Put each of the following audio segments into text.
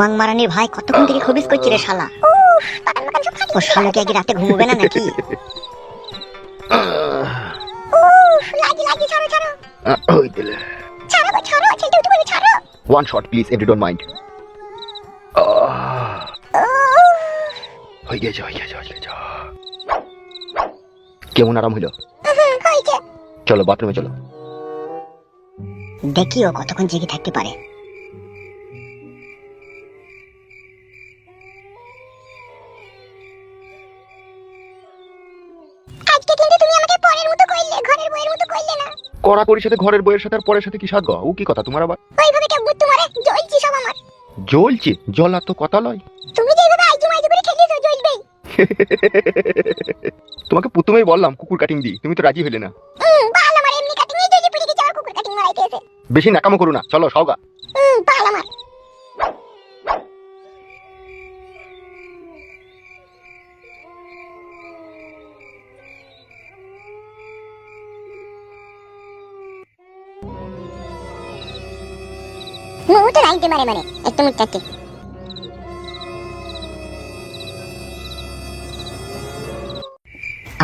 মাংমারানির ভাই কতক্ষণ থেকে খবিস করছি রে শালা? ও শালাকে আগে রাতে ঘুমোবে না নাকি? লাগি লাগি ছাড়ো ছাড়ো। ওই দিলে। One shot please and don't mind হয়ে গেছে হয়ে গেছে হয়ে গেছে। কেমন আরাম হইল? হয়েছে চলো বাথরুমে চলো। দেখি ও কতক্ষণ জেগে থাকতে পারে। সাথে ঘরের বইয়ের সাথে আর পরের সাথে কি গো? ও কি কথা তোমার আবার? ওইভাবে কেউ বুদ্ধ মারে জ্বলছি সব আমার। জ্বলছে? জলা তো কথা লয়। তুমি যেভাবে আইজু মাইজু করে জ্বলবেই। তোমাকে প্রথমেই বললাম কুকুর কাটিং দি তুমি তো রাজি হইলে না। বেশি নাকামো করো না। চলো সওগা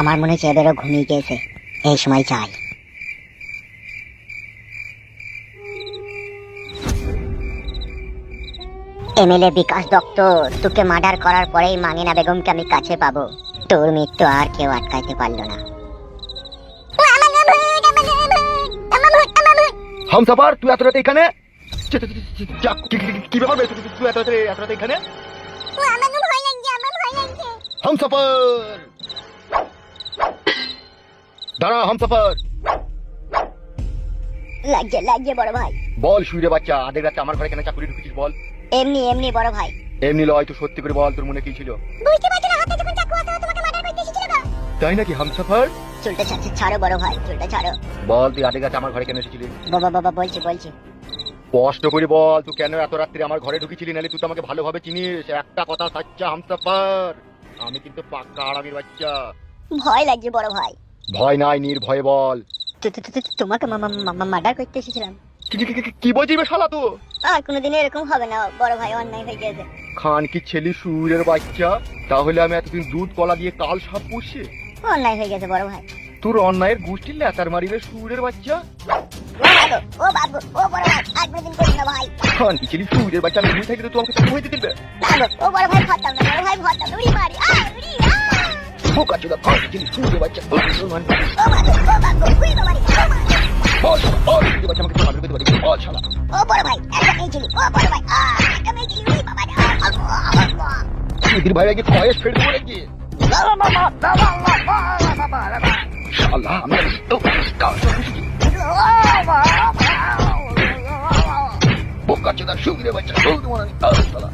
আমার। মানে হচ্ছে এবারও ঘুমিয়ে গেছে এই সময় চাই। এমএলএ বিকাশ দত্ত তোকে মার্ডার করার পরেই মাঙ্গিনা বেগমকে আমি কাছে পাবো। তোর মৃত্যু আর কেউ আটকাইতে পারল না। হামসাফার তুই এত রাতে এখানে? কি- ব্যাপার তুই এত রাতে এত রাতে এখানে? হামসাফার দাঁড়া হামসাফার লাগছে লাগছে বড় ভাই। বল শুইরে বাচ্চা আধে রাতে আমার ঘরে কেন চাকুরি ঢুকেছিস বল? এমনি এমনি বড় ভাই। এমনি লয় তুই সত্যি করে বল তোর মনে কি ছিল? বুঝতে পারছ না হাতে যখন চাকু আছে তোমাকে মার্ডার করতে এসেছিল গো তাই নাকি হামসাফার? চুলটা ছাড়ছে ছাড়ো বড় ভাই চুলটা ছাড়ো। বল তুই আধে রাতে আমার ঘরে কেন এসেছিলি? বাবা বাবা বলছি বলছি। স্পষ্ট করে বল তুই কেন এত রাত্রে আমার ঘরে ঢুকেছিলি? নালে তুই তো আমাকে ভালোভাবে চিনিস। একটা কথা সাচ্চা হামসাফার। আমি কিন্তু পাক্কা আরামের বাচ্চা। ভয় লাগছে বড় ভাই। ভয় নাই নির্ভয়ে বল। তু- তু- তু- তু- তোমাকে মার্ডার করতে এসেছিলাম। কি- কি- কি- কি- কি বলছিস শালা তো আর কোনোদিন এরকম হবে না বড় ভাই অন্যায় হয়ে গেছে। খান কি ছেলে সুরের বাচ্চা? তাহলে আমি এতদিন দুধ কলা দিয়ে কাল সাপ পুষি? অন্যায় হয়ে গেছে বড় ভাই। তোর অন্যায়ের গোষ্ঠীর লেতার মারিবে সুরের বাচ্চা? ও বাবু ও বড় ভাই আর কোনোদিন করি না ভাই। খান কি ছেলে সুরের বাচ্চা আমি তো আমাকে চাকু হইতে দিবে। ও বড় ভাই ভরতাম না বড় ভাই ভরতাম উড়ি মারি আ উড়ি আ বোকা চোদা খান কি ছেলে সুরের বাচ্চা ও, ও। ও বাবু ও বাবু উড়ি মারি ও মা। বল সুরের বাচ্চা আমাকে করে বল শালা ও বড় ভাই একটা মেয়ে ছিলি ও বড় ভাই একটা মেয়ে ছিলি বাবা রে, আ, আ, আ, আ, আ। সুধীর ভাই আগে খয়েস ফের দেবো নাকি শালা আমি তো বোকা চোদা সুরের বাচ্চা ও, আমি আহ, শালা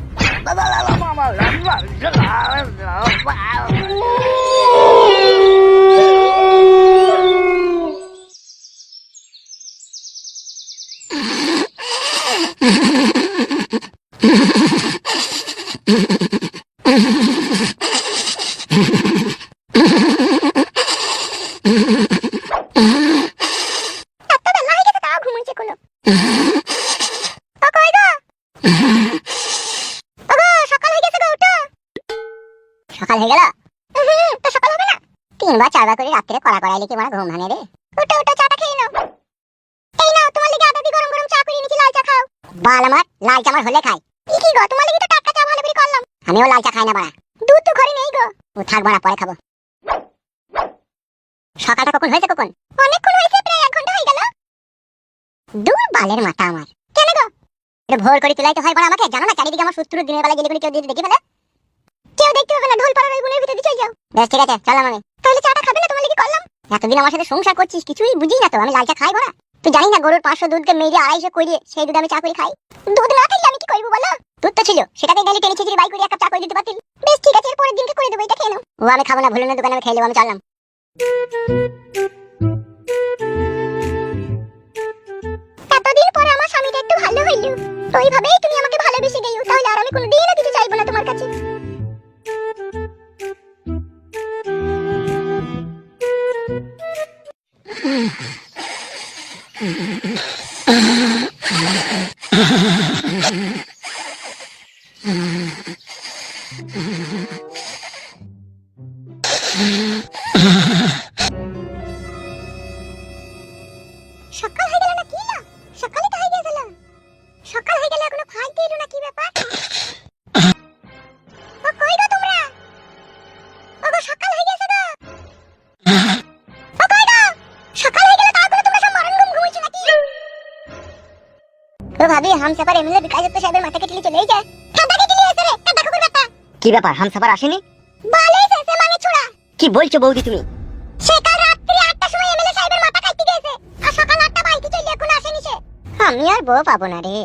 এত বেলা হয়ে গেছে তাও ঘুমোচ্ছে কোনো ও কই গো ওগো সকাল হয়ে গেল। তো সকাল হবে না। তিনবার, চারবার করে রাত্রে কড়া কড়াই লিখে মারা ঘুম ভাঙে রে। উঠো চাটা খেয়ে নাও। এই নাও, তোমার লিগে আদা গরম গরম চা করে এনেছি, লাল চা খাও। বাল লাল চা হলে খাই কি গো, তোমার লিগে তো টাটকা চা আমিও লাল চা খাই না বাড়া। দুধ তো ঘরে নেই গো। ও থাক বাড়া, পরে খাব। সকালটা কখন হয়েছে কখন? অনেকক্ষণ হয়েছে, প্রায় এক ঘণ্টা হয়ে গেল। দূর বালের মাথা আমার। কেন গো? এটা ভোর করে তুলাইতে হয় বড় আমাকে। জানো না, চারিদিকে আমার সুস্থ দিনের বেলা গেলে কেউ দিয়ে দেখে ফেলে? কেউ দেখতে হবে না, ঢোল পাড়ার ওই গুণের ভিতরে চলে যাও। বেশ, ঠিক আছে, চলো আমি তাহলে চাটা খাবে না তোমার লিখে করলাম? এতদিন আমার সাথে সংসার করছিস, কিছুই বুঝি না তো। আমি লাল চা খাই বড়া। তুই জানি না গরুর পাঁচশো দুধকে মেরে আড়াইশো করিয়ে সেই দুধ আমি চা করে খাই। দুধ না থাকলে আমি কি করব বলো? দুধ তো ছিল। সেটাকে গেলে টেনে ছিঁচড়ি বাই করে এক কাপ চা করে দিতে পারতিল বেশ, ঠিক আছে পরের দিনকে করে দেবো, এটা খেয়ে নাও। ও, আমি খাব না, ভুলে না, দোকানে আমি খেয়ে নেব, আমি চললাম। পরে আমার স্বামীটা একটু ভালো হইল। তো এইভাবেই তুমি আমাকে ভালোবেসে গেছো তাহলে আর আমি কোনোদিনও কিছু চাইব না তোমার কাছে। সকাল সাহেবের মাথা চলে যায় ঠান্ডা কেটে নিয়ে এসে রে ঠান্ডা কুকুর ব্যাটা কি ব্যাপার হামসাফার আসেনি? বলে এসে মানে ছোড়া কি বলছো বৌদি তুমি? সে কাল রাত্রি আটটার সময় এমএলএ সাহেবের মাথা খাইতে গেছে আর সকাল আটটা বাড়িতে চলে এখন আসেনি সে। আমি আর বউ পাবো না রে।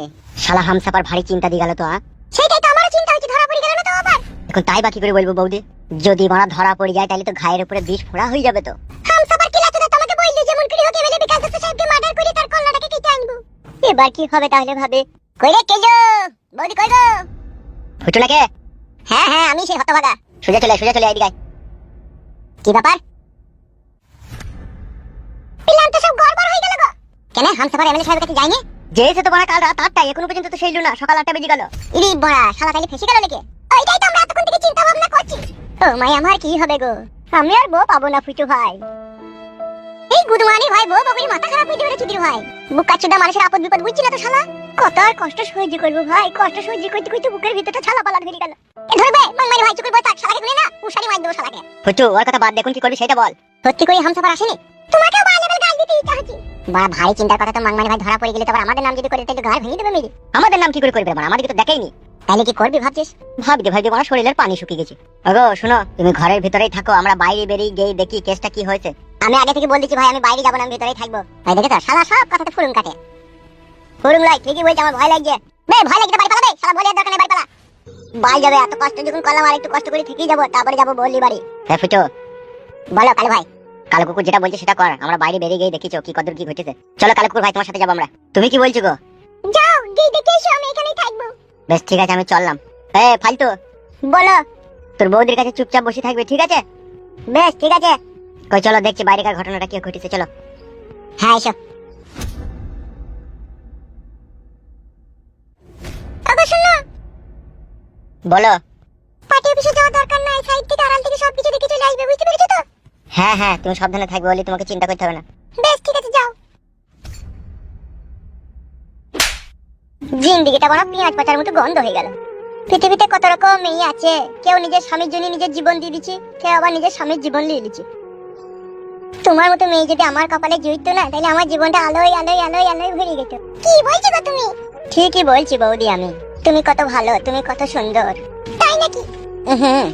শালা হামসাফার ভারী চিন্তা দিয়ে গেল তো আ? সেটাই তো আমারও চিন্তা হচ্ছে ধরা পড়ে গেল না তো আবার। এখন তাই বাকি করে বলব বৌদি? যদি মারা ধরা পড়ে যায় তাহলে তো ঘায়ের উপরে বিষ ফোড়া হয়ে যাবে তো। হাম সাবার কি লাগতো তোমাকে বললি যেমন করে হোক এমএলএ বিকাশ দত্ত সাহেবকে মার্ডার করে তার কল্লাটাকে কেটে আনব। এবার কি হবে তাহলে ভাবে? কই রে কেলো বৌদি কই গো ফুটু নাকি? হ্যাঁ হ্যাঁ আমি সেই হতভাগা। সোজা চলে সোজা চলে এদিকে কি ব্যাপার? প্ল্যান তো সব গড়বড় হয়ে গেল গো। কেন এমএলএ সাহেবের কাছে যায়নি? যেয়েছে তো বড় কাল রাত আটটায় এখনও পর্যন্ত তো না সকাল আটটা বেজে গেল। ইরি বড়া শালা ফেসে গেল নাকি? ওইটাই তো আমরা এতক্ষণ থেকে চিন্তা ভাবনা করছি। ও মাই আমার কি হবে গো? আমি আর বউ পাবো না ফুটু ভাই। এই গুদমানি ভাই বউ বউয়ের মাথা খারাপ হয়ে যাবে চুদির ভাই। বুকা চুদা মানুষের আপদ বিপদ বুঝছি না তো শালা? কত আর কষ্ট সহ্য করব ভাই? কষ্ট সহ্য করতে করতে বুকের ভিতরটা ছালা পালা ধরে গেল। এ ধরবে মাংমারি ভাই চুকুর শালাকে না? উশারি মার দেবো শালাকে। ফুটু ওর কথা বাদ দেখুন কি করবি সেটা বল। সত্যি করে হামসাফার আসেনি? তোমাকেও বাই লেভেল গাল দিতে ইচ্ছা হচ্ছে। ভারী চিন্তার কথা তো মাংমারি ভাই ধরা পড়ে গেলে তো আমাদের নাম যদি করে তাহলে ঘর ভেঙে দেবে মেরে। আমাদের নাম কি করে করবে মানে আমাদেরকে তো দেখাইনি। তাহলে কি করবি ভাবছিস? ভাবতে আমার শরীরের পানি শুকিয়ে গেছে। ওগো শোনো তুমি ঘরের ভিতরেই থাকো আমরা বাইরে বেরিয়ে গিয়ে দেখি কেসটা কি হয়েছে। আমি আগে থেকে বল দিচ্ছি ভাই আমি বাইরে যাব না আমি ভিতরেই থাকব। ভাই দেখে তো শালা সব কথাতে ফুরুম কাটে। লাই ঠিকই বলছে আমার ভয় লাগছে। বে ভয় লাগছে বাড়ি পালাবে? শালা বলে দরকার নেই বাড়ি পালা। যাবে এত কষ্ট যখন করলাম আর একটু কষ্ট করে থেকেই যাব তারপরে যাব বললি বাড়ি। হ্যাঁ ফুটু। বলো কালু ভাই। কালো কুকুর যেটা বলছে সেটা কর আমরা বাইরে বেরিয়ে গিয়ে দেখিছো কি কদর কি ঘটেছে। চলো কালো কুকুর ভাই তোমার সাথে যাব আমরা। তুমি কি বলছো গো? যাও গিয়ে দেখে এসো আমি এখানেই থাকব। বেশ ঠিক আছে আমি চললাম। এ ফালতু। বলো। তোর বৌদির কাছে চুপচাপ বসে থাকবে ঠিক আছে? বেশ ঠিক আছে। কই চলো দেখছি বাইরেকার ঘটনাটা কি ঘটেছে চলো। হ্যাঁ এসো। বলো। পার্টি অফিসে যাওয়ার দরকার নাই সাইড থেকে আড়াল থেকে সবকিছু দেখে চলে আসবে বুঝতে পেরেছ তো? হ্যাঁ হ্যাঁ তুমি সাবধানে থাকবে বলে তোমাকে চিন্তা করতে হবে না। বেশ ঠিক আছে যাও। জিন্দিগিটা বড় পেঁয়াজ পাতার মতো গন্ধ হয়ে গেল। পৃথিবীতে কত রকম মেয়ে আছে কেউ নিজের স্বামীর জন্য নিজের জীবন দিয়ে দিচ্ছে কেউ আবার নিজের স্বামীর জীবন নিয়ে দিচ্ছে। তোমার মতো মেয়ে যদি আমার কপালে জড়িত না তাহলে আমার জীবনটা আলোয় আলোয় আলোয় আলোয় ভরে যেত। কি বলছো তুমি? ঠিকই বলছি বৌদি আমি। তুমি কত ভালো তুমি কত সুন্দর। তাই নাকি? হুম